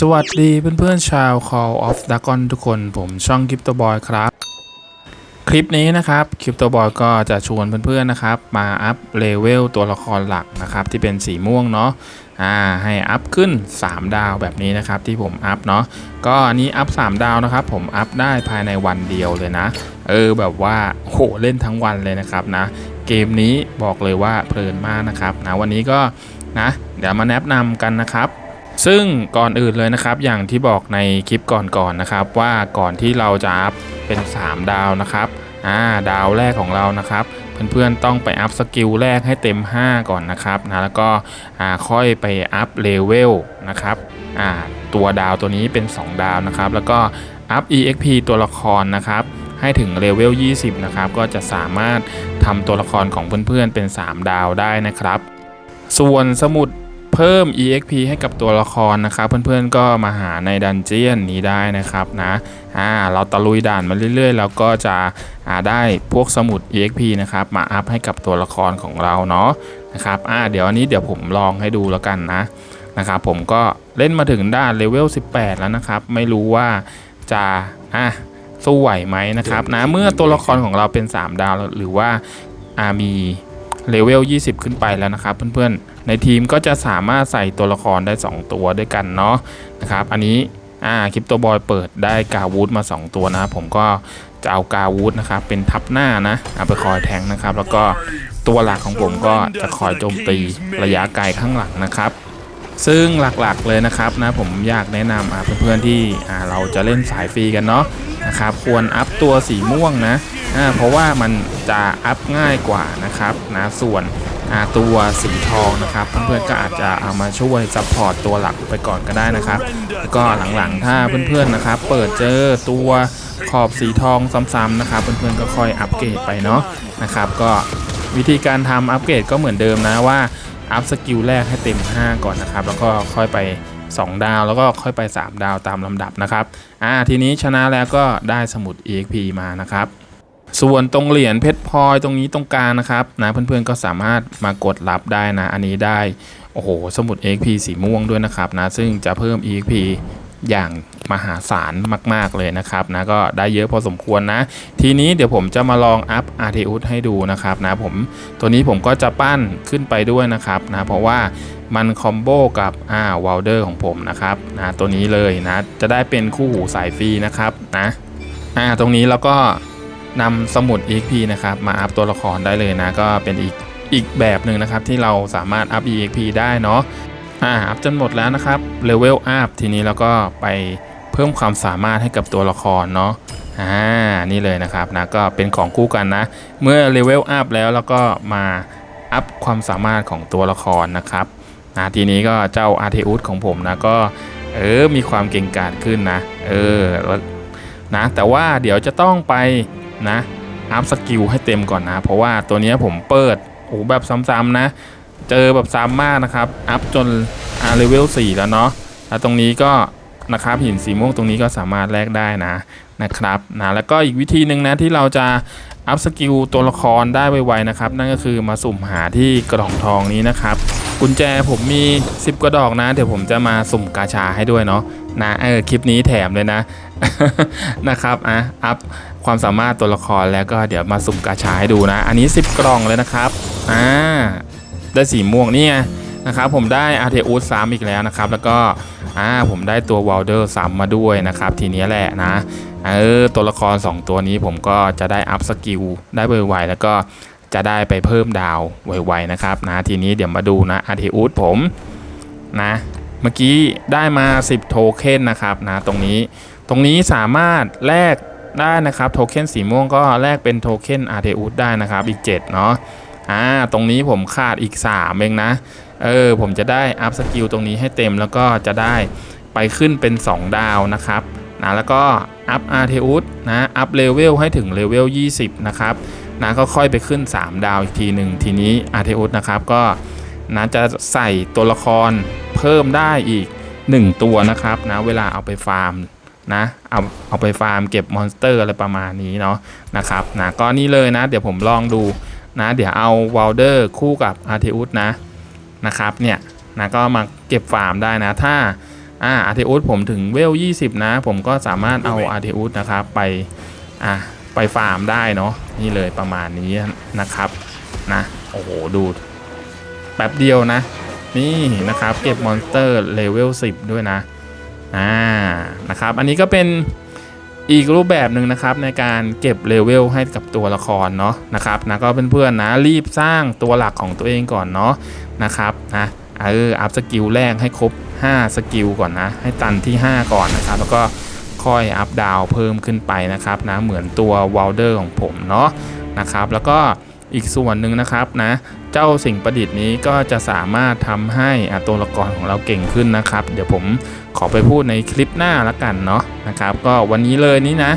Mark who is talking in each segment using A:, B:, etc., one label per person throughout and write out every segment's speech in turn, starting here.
A: สวัสดีเพื่อนๆชาว Call of Dragon ทุกคน ผมช่อง Crypto Boy ครับ คลิปนี้นะครับ Crypto Boy ก็จะชวนเพื่อนๆนะครับ มาอัพเลเวลตัวละครหลักนะครับ ที่เป็นสีม่วงเนาะอ่าให้อัพขึ้น 3 ดาวแบบนี้นะครับ ที่ผมอัพเนาะก็อันนี้อัพ 3 ดาวนะครับ ผมอัพได้ภายในวันเดียวเลยนะ เออแบบว่าโหเล่นทั้งวันเลยนะครับนะ เกมนี้บอกเลยว่าเพลินมากนะครับนะวันนี้ก็นะเดี๋ยวมาแนะนำกันนะครับ ซึ่งก่อนอื่นเลยนะครับ อย่างที่บอกในคลิปก่อนๆนะครับ ว่าก่อนที่เราจะอัพเป็น 3 ดาวนะครับอ่าดาวแรกของเรานะครับ เพื่อนๆต้องไปอัพสกิลแรกให้เต็ม 5 ก่อนนะครับนะแล้วก็อ่าค่อยไปอัพเลเวลนะครับอ่าตัวดาวตัวนี้เป็น 2 ดาวนะครับ แล้วก็อัพ EXP ตัวละครนะครับให้ถึงเลเวล 20 นะครับ ก็จะสามารถทำตัวละครของเพื่อนๆเป็น 3 ดาวได้นะครับ ส่วนสมุด เพิ่ม EXP ให้กับตัวละครนะครับเพื่อนๆก็มาหาในดันเจียนนี้ได้นะครับนะอ่าเราตะลุยด่านมาเรื่อยๆ แล้วก็จะอ่าได้พวกสมุด EXP นะครับมาอัพให้กับตัวละครของเราเนาะนะครับอ่าเดี๋ยวอันนี้เดี๋ยวผมลองให้ดูแล้วกันนะนะครับผมก็เล่นมาถึงด้านเลเวล 18 แล้วนะครับ ไม่รู้ว่าจะอะสู้ไหวไหมนะครับนะเมื่อตัวละครของเราเป็น 3 ดาวหรือว่าอามีเลเวล 20 ขึ้นไปแล้วนะครับ เพื่อนๆ ในทีมก็จะสามารถใส่ตัวละครได้ 2 ตัวด้วยกันเนาะนะครับ อันนี้อ่าคลิปตัวบอยเปิดได้กาวูดมา 2 ตัวนะครับผมก็จะเอากาวูดนะครับเป็นทับหน้านะเอาไปคอยแทงนะครับ แล้วก็ตัวหลักของผมก็จะคอยโจมตีระยะไกลข้างหลังนะครับ ซึ่งหลักๆเลยนะครับนะผมอยากแนะนำเพื่อนๆที่เราจะเล่นสายฟรีกันเนาะนะครับควรอัพตัวสีม่วงนะเพราะว่ามันจะอัพง่ายกว่านะครับนะส่วน ตัวสีทองนะครับเพื่อนๆก็อาจจะเอามาช่วยซัพพอร์ตตัวหลักไปก่อนก็ได้นะครับแล้วก็หลังๆถ้าเพื่อนๆนะครับเปิดเจอตัวขอบสีทองซ้ำๆนะครับเพื่อนๆก็ค่อยอัปเกรดไปเนาะนะครับก็วิธีการทำอัปเกรดก็เหมือนเดิมนะว่าอัพสกิลแรกให้เต็ม 5 ก่อนนะครับ แล้วก็ค่อยไป 2 ดาว แล้วก็ค่อยไป 3 ดาวตามลำดับนะครับอ่าทีนี้ชนะแล้วก็ได้สมุด EXP มานะครับ ส่วนตรงเหรียญเพชรพลอยตรงนี้ตรงกลางนะครับนะเพื่อนๆก็สามารถมากดรับได้นะ อันนี้ได้โอ้โหสมุด XP สีม่วงด้วยนะครับนะซึ่งจะเพิ่ม XP อย่างมหาศาลมาก ๆ เลยนะครับนะก็ได้เยอะพอสมควรนะ ทีนี้เดี๋ยวผมจะมาลองอัพ a r t e u s ให้ดูนะครับนะผมตัวนี้ผมก็จะปั้นขึ้นไปด้วยนะครับนะเพราะว่ามันคอมโบกับอ่าวอลเดอร์ของผมนะครับนะตัวนี้เลยนะจะได้เป็นคู่หูสายฟรีนะครับนะอ่าตรงนี้เราก็ นำสมุด EXP นะครับมาอัพตัวละครได้เลยนะ ก็เป็นอีกอีกแบบหนึ่งนะครับ ที่เราสามารถอัพ EXP ได้เนาะอ่าอัพจนหมดแล้วนะครับเลเวลอัพทีนี้เราก็ไปเพิ่มความสามารถให้กับตัวละครเนาะอ่านี่เลยนะครับนะก็เป็นของคู่กันนะ เมื่อเลเวลอัพแล้วเราก็มาอัพความสามารถของตัวละครนะครับนะทีนี้ก็เจ้าอาร์เทอุสของผมนะก็เออมีความเก่งกาจขึ้นนะ เออนะแต่ว่าเดี๋ยวจะต้องไป นะอัพสกิลให้เต็มก่อนนะ เพราะว่าตัวนี้ผมเปิดโอ้แบบซ้ำๆนะ เจอแบบซ้ำมากนะครับ อัพจนอาเลเวล4แล้วเนาะแล้วตรงนี้ก็นะครับหินสีม่วงตรงนี้ก็สามารถแลกได้นะนะครับนะแล้วก็อีกวิธีหนึ่งนะที่เราจะอัพสกิลตัวละครได้ไวๆนะครับ นั่นก็คือมาสุ่มหาที่กล่องทองนี้นะครับ กุญแจผมมี 10กระดอกนะ เดี๋ยวผมจะมาสุ่มกาชาให้ด้วยเนาะนะเออคลิปนี้แถมเลยนะนะครับอะอัพความสามารถตัวละครแล้วก็เดี๋ยวมาสุ่มกาชาให้ดูนะ อันนี้ 10 กล่องเลยนะครับอ่าได้สีม่วงนี่ไงนะครับผมได้อาร์เทอุสซ้ำอีกแล้วนะครับ แล้วก็อ่าผมได้ตัววอลเดอร์ซ้ำมาด้วยนะครับ ทีนี้แหละนะเออตัวละคร 2 ตัวนี้ผมก็จะได้อัพสกิลได้ไวๆแล้วก็ จะได้ไปเพิ่มดาวไวๆนะครับนะทีนี้เดี๋ยวมาดูนะอาร์อุสผมนะเมื่อกี้ได้มา 10 โทเค็นนะครับนะตรงนี้ตรงนี้สามารถแลกได้นะครับโทเค็นสีม่วงก็แลกเป็นโทเค็นอาร์เทอุสได้นะครับอีก 7 เนาะอ่าตรงนี้ผมขาดอีก 3 เองนะเออผมจะได้อัพสกิลตรงนี้ให้เต็มแล้วก็จะได้ไปขึ้นเป็น 2 ดาวนะครับนะแล้วก็อัพอาร์เทอุสนะอัพเลเวลให้ถึงเลเวล 20 นะครับ นะก็ค่อยไปขึ้น 3 ดาวอีกทีหนึ่งทีนี้อาร์เทอุสนะครับก็นะจะใส่ตัวละครเพิ่มได้อีก 1 ตัวนะครับนะเวลาเอาไปฟาร์มนะเอาเอาไปฟาร์มเก็บมอนสเตอร์อะไรประมาณนี้เนาะนะครับนะก็นี่เลยนะ เดี๋ยวผมลองดูนะ เดี๋ยวเอาวอลเดอร์คู่กับอาร์เทอุสนะนะครับเนี่ยนะก็มาเก็บฟาร์มได้นะ ถ้าอ่าอาร์เทอุสผมถึงเวล 20 นะ ผมก็สามารถเอาอาร์เทอุสนะครับไปอะไปฟาร์มได้เนาะ นี่เลยประมาณนี้นะครับนะโอ้โหดูแป๊บเดียวนะ นี่นะครับเก็บมอนสเตอร์เลเวล10 ด้วยนะอ่านะครับ อันนี้ก็เป็นอีกรูปแบบหนึ่งนะครับในการเก็บเลเวลให้กับตัวละครเนาะนะครับนะก็เพื่อนๆนะรีบสร้างตัวหลักของตัวเองก่อนเนาะนะครับนะเอออัพสกิลแรกให้ครบ 5 สกิลก่อนนะ ให้ตันที่ 5 ก่อนนะครับ แล้วก็ อยอัพดาวเพิ่มขึ้นไปนะครับนะเหมือนตัววอลเดอร์ของผมเนาะนะครับแล้วก็อีกส่วนหนึ่งนะครับนะเจ้าสิ่งประดิษฐ์นี้ก็จะสามารถทำให้ตัวละครของเราเก่งขึ้นนะครับ เดี๋ยวผมขอไปพูดในคลิปหน้าละกันเนาะนะครับ ก็วันนี้เลยนี่นะ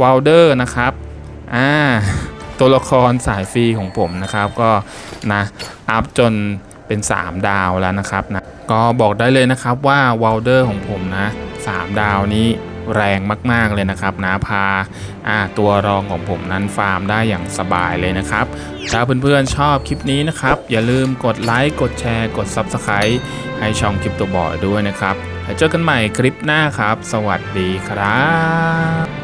A: วอลเดอร์นะครับอ่าตัวละครสายฟรีของผมนะครับก็นะอัพจนเป็น 3 ดาวแล้วนะครับนะก็บอกได้เลยนะครับว่าวอลเดอร์ของผมนะ 3 ดาวนี้ แรงมาก ๆ เลยนะครับนะพาาตัวรองของผมนั้นฟาร์มได้อย่างสบายเลยนะครับ ถ้าเพื่อนๆชอบคลิปนี้นะครับ อย่าลืมกดไลค์กดแชร์กด Subscribe ให้ช่องคลิปตัวบอยด้วยนะครับแล้วเจอกันใหม่คลิปหน้าครับ สวัสดีครับ